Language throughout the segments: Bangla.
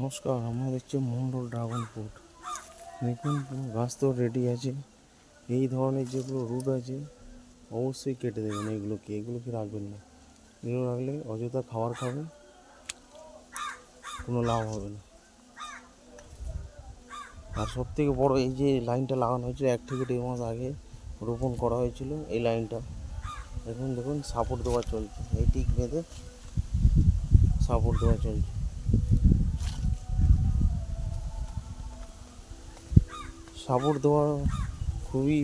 নমস্কার, আমরা দেখছি মন্ডল ড্রাগন ফ্রুট দেখুন, গাছ তো রেডি আছে। এই ধরনের যেগুলো রুট আছে, অবশ্যই কেটে দেবেন এগুলোকে। এগুলোকে রাখবেন না। এগুলো রাখলে অযথা খাবার খাবে, কোনো লাভ হবে না। আর সব থেকে বড়ো এই যে লাইনটা লাগানো হয়েছিল এক থেকে দেড় মাস আগে, রোপণ করা হয়েছিল এই লাইনটা। এখন দেখুন সাপোর্ট দেওয়া চলছে। এই টিক বেঁধে সাপোর্ট দেওয়া চলছে। সাপোর্ট দেওয়া খুবই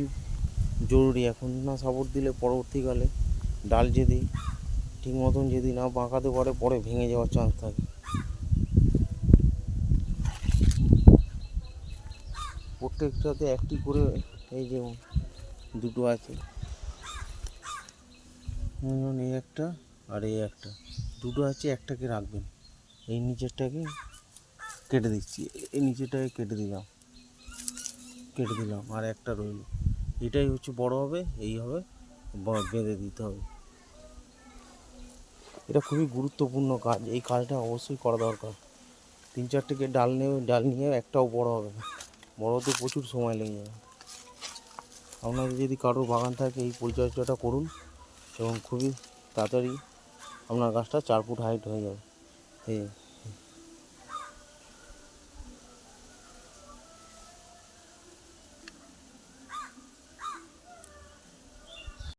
জরুরি। এখন না সাপোর্ট দিলে পরবর্তীকালে ডাল যদি ঠিক মতন যদি না বাঁকাতে পারে, পরে ভেঙে যাওয়ার চান্স থাকে। প্রত্যেকটাতে একটি করে এই যে দুটো আছে। এই একটা আর এই একটা। দুটো আছে, একটাকে রাখবেন। এই নিচেরটাকে কেটে দিচ্ছি। এই নিচেরটাকে কেটে দিলাম। কেটে দিলাম, আর একটা রইল। এটাই হচ্ছে বড় হবে, এই হবে বেঁধে দিতে হবে। এটা খুবই গুরুত্বপূর্ণ কাজ, এই কাজটা অবশ্যই করা দরকার। তিন চারটেকে ডাল নিয়ে ডাল নিয়ে একটাও বড় হবে না। বড় হতে প্রচুর সময় লেগে যাবে। আপনাদের যদি কারোর বাগান থাকে, এই পরিচর্যাটা করুন এবং খুবই তাড়াতাড়ি আপনার গাছটা চার ফুট হাইট হয়ে যাবে।